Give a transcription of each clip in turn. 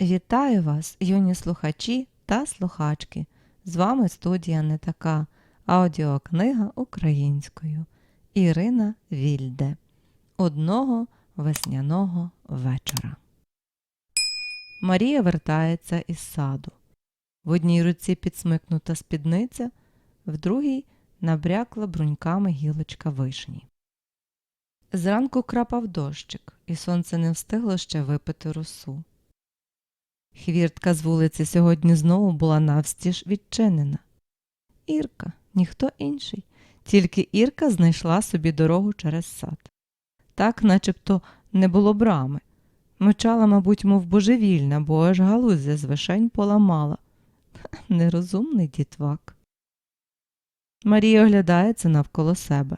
Вітаю вас, юні слухачі та слухачки. З вами студія не така. Аудіокнига українською. Ірина Вільде. Одного весняного вечора. Марія вертається із саду. В одній руці підсмикнута спідниця, в другій набрякла бруньками гілочка вишні. Зранку крапав дощик, і сонце не встигло ще випити росу. Хвіртка з вулиці сьогодні знову була навстіж відчинена. Ірка, ніхто інший, тільки Ірка знайшла собі дорогу через сад. Так начебто не було брами. Мчала, мабуть, мов божевільна, бо аж галузя з вишень поламала. Нерозумний дітвак. Марія оглядається навколо себе.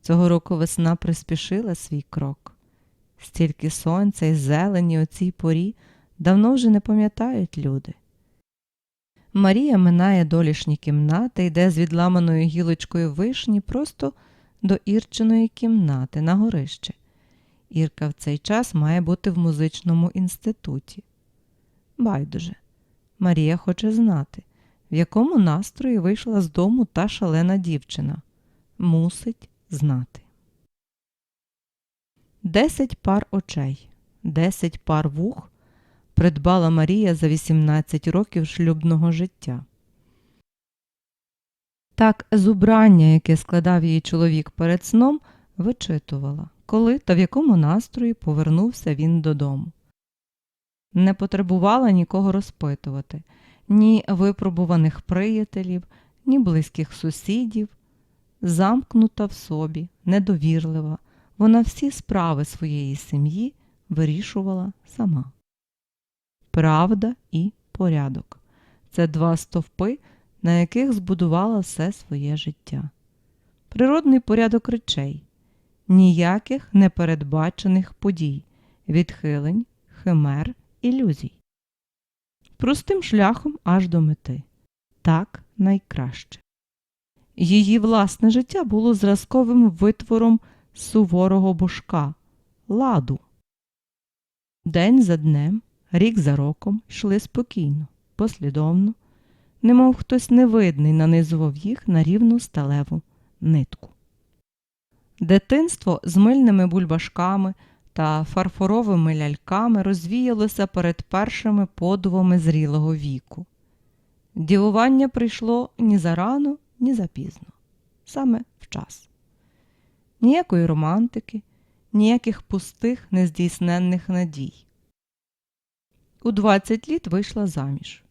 Цього року весна приспішила свій крок. Стільки сонця і зелені у цій порі давно вже не пам'ятають люди. Марія минає долішні кімнати, йде з відламаною гілочкою вишні просто до Ірчиної кімнати на горище. Ірка в цей час має бути в музичному інституті. Байдуже, Марія хоче знати, в якому настрої вийшла з дому та шалена дівчина. Мусить знати. Десять пар очей, десять пар вух придбала Марія за 18 років шлюбного життя. Так зубрання, яке складав її чоловік перед сном, вичитувала, коли та в якому настрої повернувся він додому. Не потребувала нікого розпитувати ні випробуваних приятелів, ні близьких сусідів. Замкнута в собі, недовірлива, вона всі справи своєї сім'ї вирішувала сама. Правда і порядок це два стовпи, на яких збудувала все своє життя. Природний порядок речей, ніяких непередбачених подій, відхилень, химер, ілюзій. Простим шляхом аж до мети. Так найкраще. Її власне життя було зразковим витвором суворого божка ладу. День за днем, рік за роком йшли спокійно, послідовно, немов хтось невидний нанизував їх на рівну сталеву нитку. Дитинство з мильними бульбашками та фарфоровими ляльками розвіялося перед першими подувами зрілого віку. Дівування прийшло ні зарано, ні запізно, саме в час. Ніякої романтики, ніяких пустих, нездійсненних надій. У 20 літ вийшла заміж.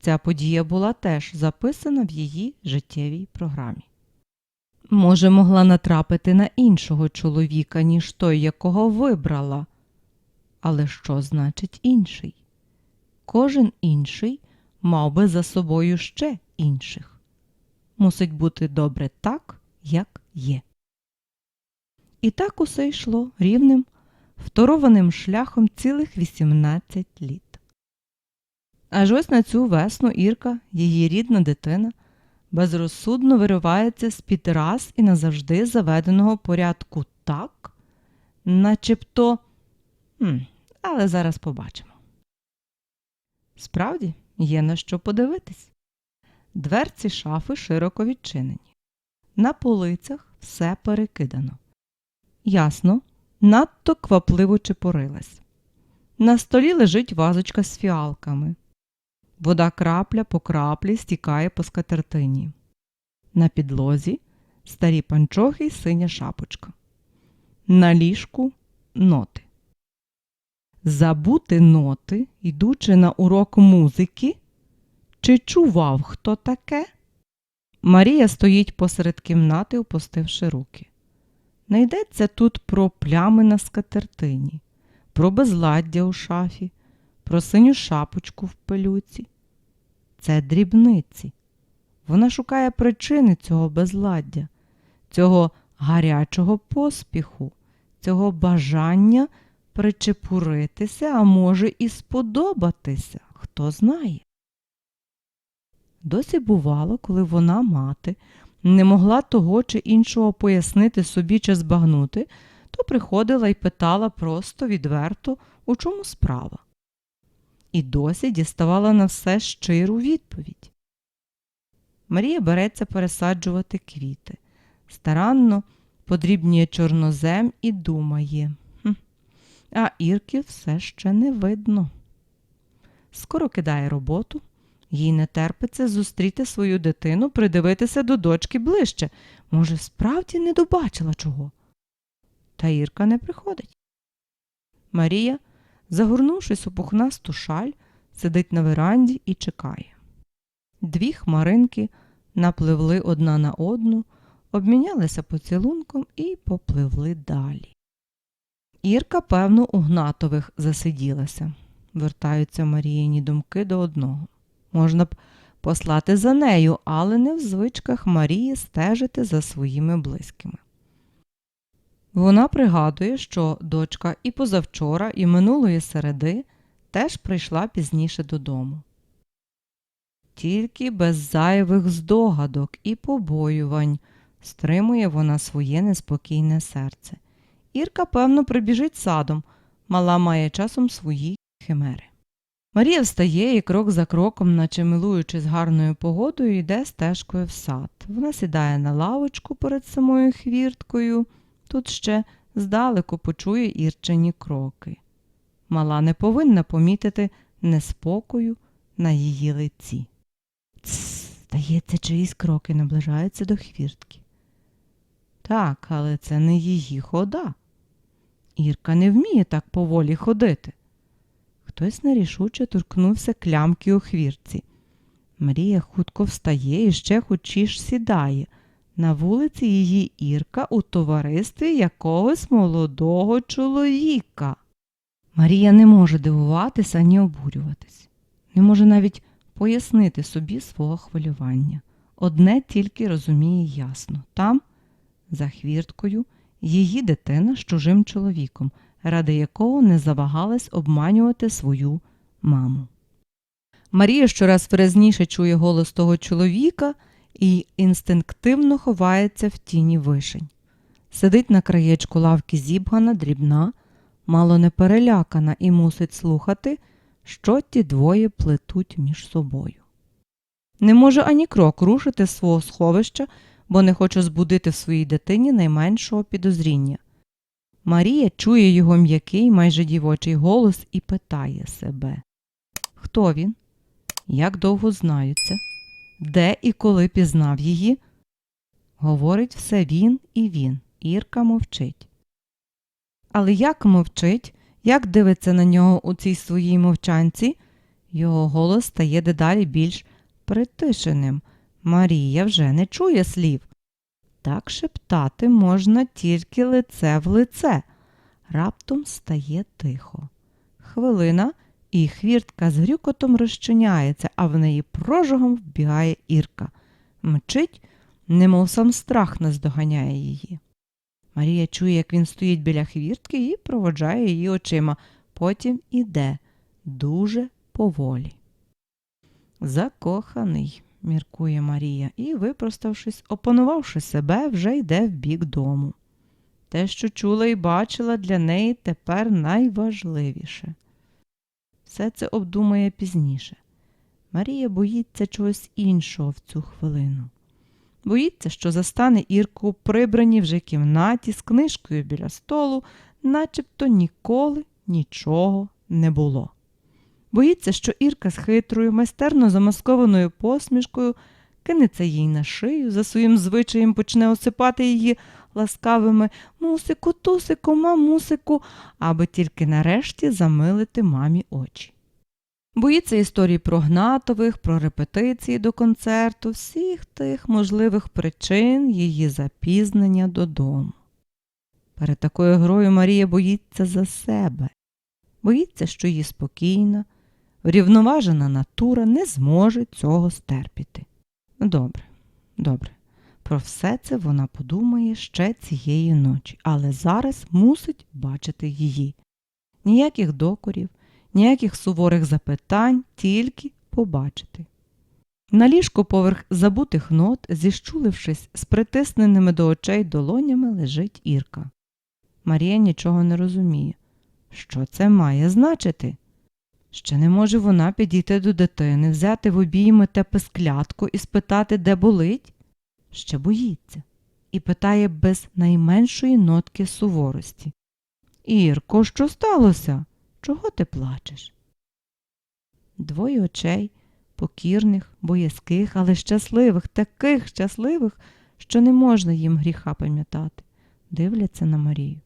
Ця подія була теж записана в її життєвій програмі. Може, могла натрапити на іншого чоловіка, ніж той, якого вибрала. Але що значить інший? Кожен інший мав би за собою ще інших. Мусить бути добре так, як є. І так усе йшло рівним, второваним шляхом цілих 18 літ. Аж ось на цю весну Ірка, її рідна дитина, безрозсудно виривається з під раз і назавжди заведеного порядку так, начебто, Хм, але зараз побачимо. Справді, є на що подивитись. Дверці шафи широко відчинені. На полицях все перекидано. Ясно, надто квапливо чепорилась. На столі лежить вазочка з фіалками. Вода крапля по краплі стікає по скатертині. На підлозі старі панчохи й синя шапочка. На ліжку ноти. Забути ноти, йдучи на урок музики. Чи чував хто таке? Марія стоїть посеред кімнати, опустивши руки. Не йдеться тут про плями на скатертині, про безладдя у шафі, про синю шапочку в пилюці. Це дрібниці. Вона шукає причини цього безладдя, цього гарячого поспіху, цього бажання причепуритися, а може, і сподобатися, хто знає. Досі бувало, коли вона, мати, не могла того чи іншого пояснити собі чи збагнути, то приходила і питала просто відверто, у чому справа. і досі діставала на все щиру відповідь. Марія береться пересаджувати квіти. Старанно подрібнює чорнозем і думає. «Хм, А Ірки все ще не видно. Скоро кидає роботу, їй не терпиться зустріти свою дитину, придивитися до дочки ближче. Може, справді не добачила чого. Та Ірка не приходить. Марія, загорнувшись у пухнасту шаль, сидить на веранді і чекає. Дві хмаринки напливли одна на одну, обмінялися поцілунком і попливли далі. Ірка, певно, у Гнатових засиділася. Вертаються Маріїні думки до одного. Можна б послати за нею, але не в звичках Марії стежити за своїми близькими. Вона пригадує, що дочка і позавчора, і минулої середи теж прийшла пізніше додому. Тільки без зайвих здогадок і побоювань стримує вона своє неспокійне серце. Ірка, певно, прибіжить садом, мала має часом свої химери. Марія встає і крок за кроком, наче милуючись гарною погодою, йде стежкою в сад. Вона сідає на лавочку перед самою хвірткою. Тут ще здалеку почує ірчені кроки. Мала не повинна помітити неспокою на її лиці. Тсс, здається, чиїсь кроки наближаються до хвіртки. Так, але це не її хода. Ірка не вміє так поволі ходити. Хтось нерішуче торкнувся клямки у хвіртці. Марія хутко встає і ще хочіш сідає. На вулиці її Ірка у товаристві якогось молодого чоловіка. Марія не може дивуватися ні обурюватись, не може навіть пояснити собі свого хвилювання. Одне тільки розуміє ясно там, за хвірткою, її дитина з чужим чоловіком, ради якого не завагалась обманювати свою маму. Марія щораз виразніше чує голос того чоловіка і інстинктивно ховається в тіні вишень. Сидить на краєчку лавки зібгана, дрібна, мало не перелякана і мусить слухати, що ті двоє плетуть між собою. Не може ані крок рушити свого сховища, бо не хоче збудити в своїй дитині найменшого підозріння. Марія чує його м'який, майже дівочий голос і питає себе Хто він? Як довго знаються? Де і коли пізнав її? Говорить все він і він. Ірка мовчить. Але як мовчить, як дивиться на нього у цій своїй мовчанці, його голос стає дедалі більш притишеним. Марія вже не чує слів. Так шептати можна тільки лице в лице. Раптом стає тихо. Хвилина, і хвіртка з грюкотом розчиняється, а в неї прожогом вбігає Ірка. Мчить, немов сам страх наздоганяє її. Марія чує, як він стоїть біля хвіртки і проводжає її очима. Потім іде дуже поволі. Закоханий, міркує Марія, і, випроставшись, опанувавши себе, вже йде в бік дому. Те, що чула і бачила, для неї тепер найважливіше. Все це обдумає пізніше. Марія боїться чогось іншого в цю хвилину. Боїться, що застане Ірку у прибраній вже кімнаті з книжкою біля столу, начебто ніколи нічого не було. Боїться, що Ірка з хитрою, майстерно замаскованою посмішкою кинеться їй на шию, за своїм звичаєм почне осипати її ласкавими мусику, тусику, мамусику, аби тільки нарешті замилити мамі очі. Боїться історії про Гнатових, про репетиції до концерту, всіх тих можливих причин її запізнення додому. Перед такою грою Марія боїться за себе, боїться, що її спокійна, врівноважена натура не зможе цього стерпіти. Добре, добре. Про все це вона подумає ще цієї ночі, але зараз мусить бачити її. Ніяких докорів, ніяких суворих запитань, тільки побачити. На ліжку поверх забутих нот, зіщулившись з притисненими до очей долонями, лежить Ірка. Марія нічого не розуміє. Що це має значити? Ще не може вона підійти до дитини, взяти в обійми те писклятку і спитати, де болить? Ще боїться, і питає без найменшої нотки суворості. Ірко, що сталося? Чого ти плачеш? Двоє очей, покірних, боязких, але щасливих, таких щасливих, що не можна їм гріха пам'ятати, дивляться на Марію.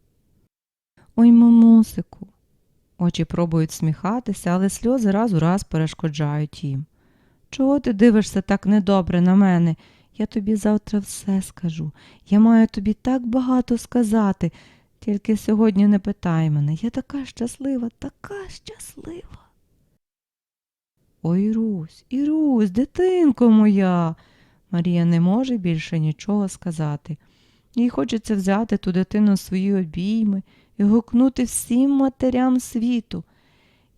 Ой, мамусику. Очі пробують сміхатися, але сльози раз у раз перешкоджають їм. Чого ти дивишся так недобре на мене? Я тобі завтра все скажу. Я маю тобі так багато сказати. Тільки сьогодні не питай мене. Я така щаслива, така щаслива. Ой, Ірусь, Ірусь, дитинко моя. Марія не може більше нічого сказати. Їй хочеться взяти ту дитину свої обійми і гукнути всім матерям світу.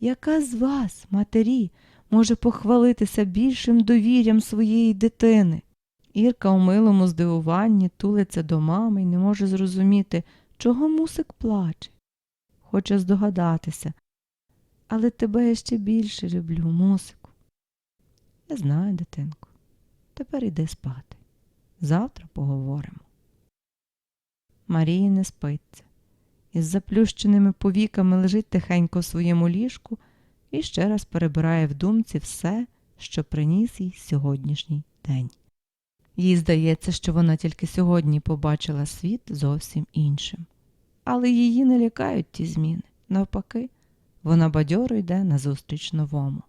Яка з вас, матері, може похвалитися більшим довір'ям своєї дитини? Ірка у милому здивуванні тулиться до мами і не може зрозуміти, чого мусик плаче. Хоче здогадатися. Але тебе я ще більше люблю, мусику. Я знаю, дитинку. Тепер іди спати. Завтра поговоримо. Марії не спиться. Із заплющеними повіками лежить тихенько в своєму ліжку і ще раз перебирає в думці все, що приніс їй сьогоднішній день. Їй здається, що вона тільки сьогодні побачила світ зовсім іншим. Але її не лякають ті зміни. Навпаки, вона бадьоро йде назустріч новому.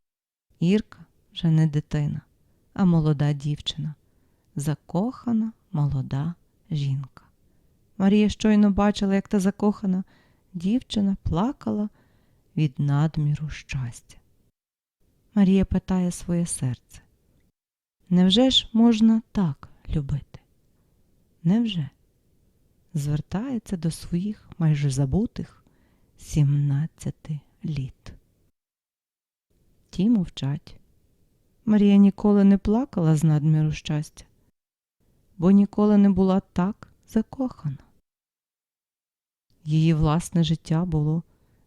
Ірка вже не дитина, а молода дівчина, закохана молода жінка. Марія щойно бачила, як та закохана дівчина плакала від надміру щастя. Марія питає своє серце. Невже ж можна так любити? Невже? Звертається до своїх майже забутих сімнадцяти літ. Ті мовчать. Марія ніколи не плакала з надміру щастя, бо ніколи не була так закохана. Її власне життя було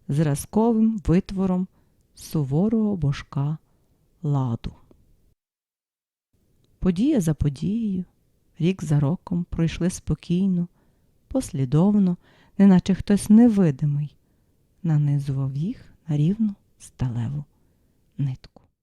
зразковим витвором суворого божка ладу. Подія за подією, рік за роком пройшли спокійно, послідовно, неначе хтось невидимий нанизував їх на рівну сталеву нитку.